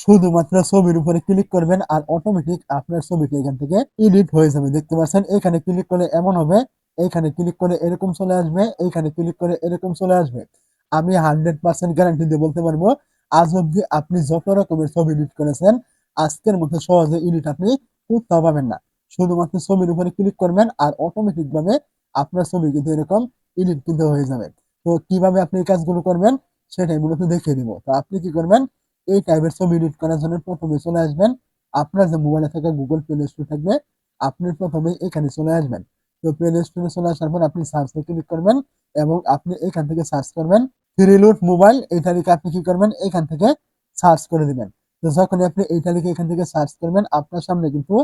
শুধুমাত্র ছবির উপরে ক্লিক করবেন আর অটোমেটিক আপনার ছবিটি এখান থেকে এডিট হয়ে যাবে। দেখতে পাচ্ছেন? এখানে ক্লিক করলে এমন হবে। এইখানে ক্লিক করে এরকম চলে আসবে। এইখানে ক্লিক করে এরকম চলে আসবে। আমি হান্ড্রেড পার্সেন্ট গ্যারান্টি দিয়ে বলতে পারব, আজ অব্দি আপনি যত রকমের ছবি এডিট করেছেন, আজকের মধ্যে সহজে এডিট আপনি কোথাও পাবেন না। শুধুমাত্র ছবির উপরে ক্লিক করবেন আর অটোমেটিক ভাবে আপনার ছবি কিন্তু এরকম এডিট কিন্তু হয়ে যাবে। তো কীভাবে আপনি এই কাজগুলো করবেন, সেটাই মূলত দেখিয়ে দিব। তো আপনি কি করবেন এই টাইপের ছবি এডিট করার জন্য প্রথমে চলে আসবেন। আপনার যে মোবাইলে থাকা গুগল প্লে স্টোর থাকবে, আপনি প্রথমে এখানে চলে আসবেন। তো প্লে স্টোরে চলে আসার পর আপনি সার্চে ক্লিক করবেন এবং আপনি এখান থেকে সার্চ করবেন থ্রিলুট মোবাইল এইটা লিখে আপনি কি করবেন? এখান থেকে সার্চ করে দিবেন। তো যখন আপনি এইটা লিখে এখান থেকে সার্চ করবেন, আপনার সামনে কিন্তু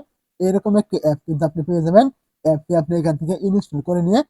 এরকম একটি অ্যাপ কিন্তু আপনি পেয়ে যাবেন। অ্যাপটি আপনি এখান থেকে ইনস্টল করে নিয়ে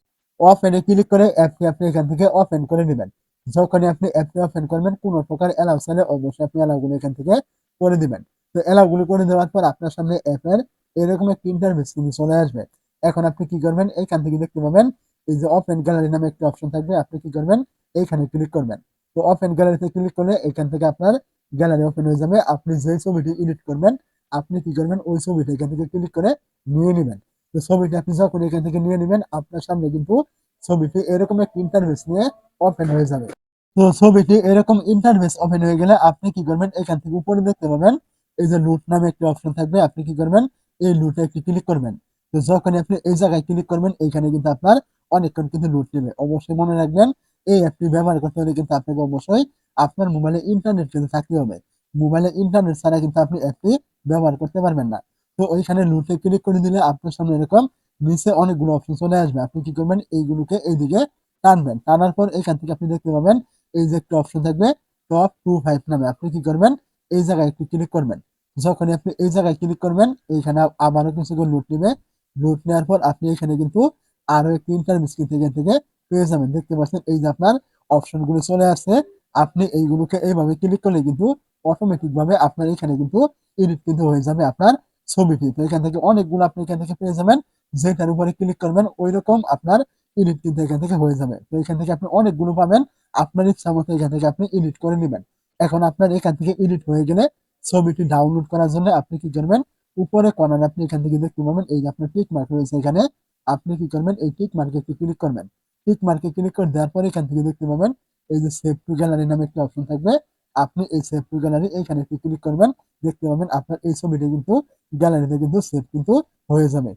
ওপেনে ক্লিক করে অ্যাপটি আপনি এখান থেকে ওপেন করে নেবেন। যখনই আপনি অ্যাপটি ওপেন করবেন, কোনো প্রকার অ্যালাউ চাইলে অবশ্যই আপনি অ্যালাউগুলো এখান থেকে করে দিবেন। তো অ্যালাউগুলো করে দেওয়ার পর আপনার সামনে অ্যাপের এরকম একটি ইন্টারভেস কিন্তু চলে আসবে। এখন আপনি কি করবেন? এইখান থেকে দেখতে পাবেন, এই যে ওপেন গ্যালারি নামে একটি অপশন থাকবে, আপনি কি করবেন? এইখানে ক্লিক করবেন। তো ওপেন গ্যালারিতে ক্লিক করলে এখান থেকে আপনার গ্যালারি ওপেন হয়ে যাবে। আপনি যে ছবিটি এডিট করবেন, আপনি কি করবেন? ওই ছবিটা এখান থেকে ক্লিক করে নিয়ে নেবেন। তো ছবিটি আপনি যখন এখান থেকে নিয়ে নেবেন, আপনার সামনে কিন্তু ছবিটি এরকম একটি ইন্টারভেস নিয়ে ওপেন হয়ে যাবে। তো ছবিটি এরকম ইন্টারভেস ওপেন হয়ে গেলে আপনি কি করবেন? এখান থেকে উপরে দেখতে পাবেন, এই যে লুট নামে একটি অপশন থাকবে, আপনি কি করবেন? এই লুটে একটি ক্লিক করবেন। তো যখন আপনি এই জায়গায় ক্লিক করবেন, এইখানে কিন্তু আপনার অনেকক্ষণ কিন্তু লুট নেবে। অবশ্যই মনে রাখবেন, এই অ্যাপটি ব্যবহার করতে হলে কিন্তু আপনাকে অবশ্যই আপনার মোবাইলে ইন্টারনেট কিন্তু থাকতে হবে। মোবাইলে ইন্টারনেট ছাড়া কিন্তু আপনি অ্যাপটি ব্যবহার করতে পারবেন না। তো ওইখানে লুটে ক্লিক করে দিলে আপনার সামনে এরকম নিচে অনেকগুলো অপশন চলে আসবে। আপনি কি করবেন? এইগুলোকে এইদিকে টানবেন। টানার পর এখান থেকে আপনি দেখতে পাবেন এই যে একটা অপশন থাকবে টপ টু ফাইভ নামে। আপনি কি করবেন? এই জায়গায় একটু ক্লিক করবেন। যখন আপনি এই জায়গায় ক্লিক করবেন, এইখানে আবারও কিছু লুট নেবে। লুট নেওয়ার পর আপনি এখানে কিন্তু আরও একটি ইন্টারভিউ কিন্তু এখান থেকে পেয়ে যাবেন। দেখতে পাচ্ছেন, এই যে আপনার অপশনগুলো চলে আসছে। আপনি এইগুলোকে এইভাবে ক্লিক করলে কিন্তু অটোমেটিক ভাবে আপনার এখানে কিন্তু এডিট কিন্তু হয়ে যাবে আপনার ছবিটি। তো এখান থেকে অনেকগুলো আপনি এখান থেকে পেয়ে যাবেন। যেটার উপরে ক্লিক করবেন ওই রকম আপনার এডিট কিন্তু এখান থেকে হয়ে যাবে। তো এখান থেকে আপনি অনেকগুলো পাবেন। আপনার ইচ্ছা মতো এখান থেকে আপনি এডিট করে নেবেন। এখন আপনার এখান থেকে এডিট হয়ে গেলে ছবিটি ডাউনলোড করার জন্য আপনি কি করবেন? উপরে কর্নার আপনি এখান থেকে দেখতে পাবেন, এই যে আপনার টিক মার্ক রয়েছে এখানে, আপনি কি করবেন? এই টিক মার্কে একটু ক্লিক করবেন। টিক মার্কে ক্লিক করে দেওয়ার পরে এখান থেকে দেখতে পাবেন, এই যে সেভ টু গ্যালারি নামে একটা অপশন থাকবে। আপনি এই সেভ টু গ্যালারি এখানে একটু ক্লিক করবেন, দেখতে পাবেন আপনার এই ছবিটি কিন্তু গ্যালারিতে কিন্তু সেভ কিন্তু হয়ে যাবে।